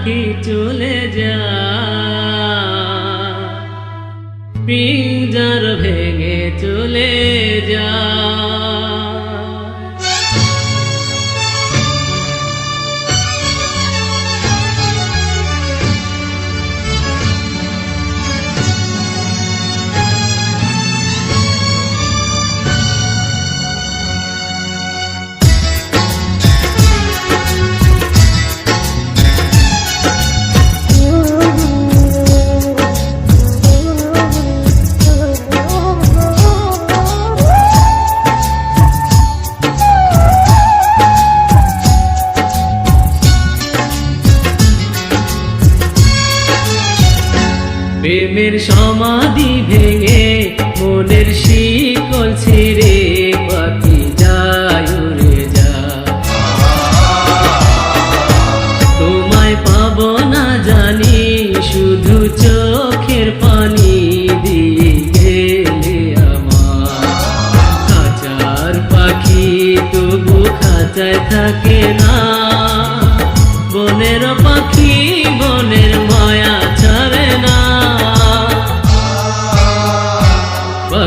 পাখি চলে যা। পি প্রেমের সমাধি ভেঙে মনের শিকল ছিঁড়ে পাখি যায় উড়ে যা তোমায় পাবো না জানি, শুধু চোখের পানি দিয়ে আমার। খাঁচার পাখি তবু খাঁচায় থাকে না, বনের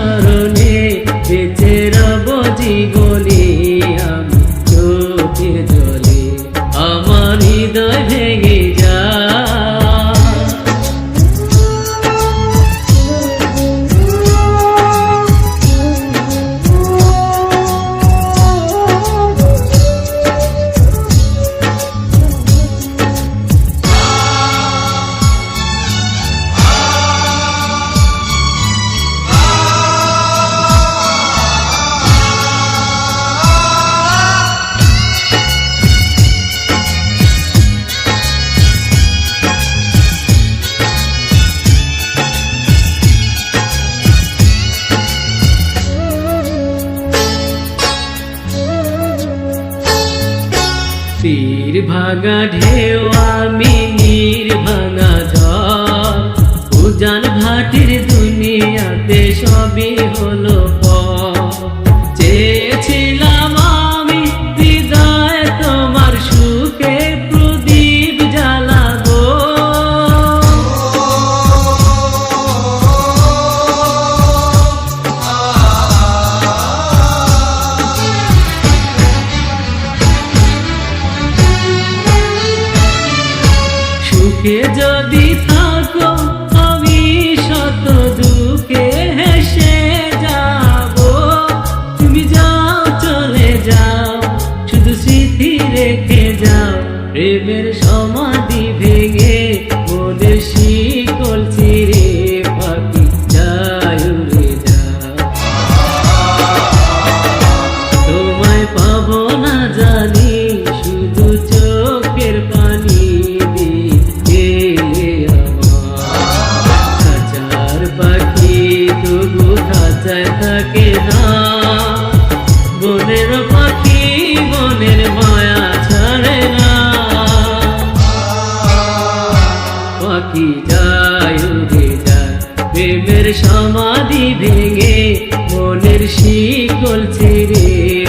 স্মরণে বেঁচে রব জীবনে। তীর ভাঙা ঢেউ আমি নীর ভাঙা ঝড় উজান ভাটির দুনিয়াতে সবই হলো সুখে যদি থাকো, আমি শত দুঃখে হেসে যাব। তুমি যাও, চলে যাও, শুধু স্মৃতি রেখে যাও, প্রেমের বাসায় থাকে না। বনের পাখি বনের মায়া ছাড়ে না। পাখি যায়, প্রেমের সমাধি ভেঙে মনের শিকল ছেড়ে।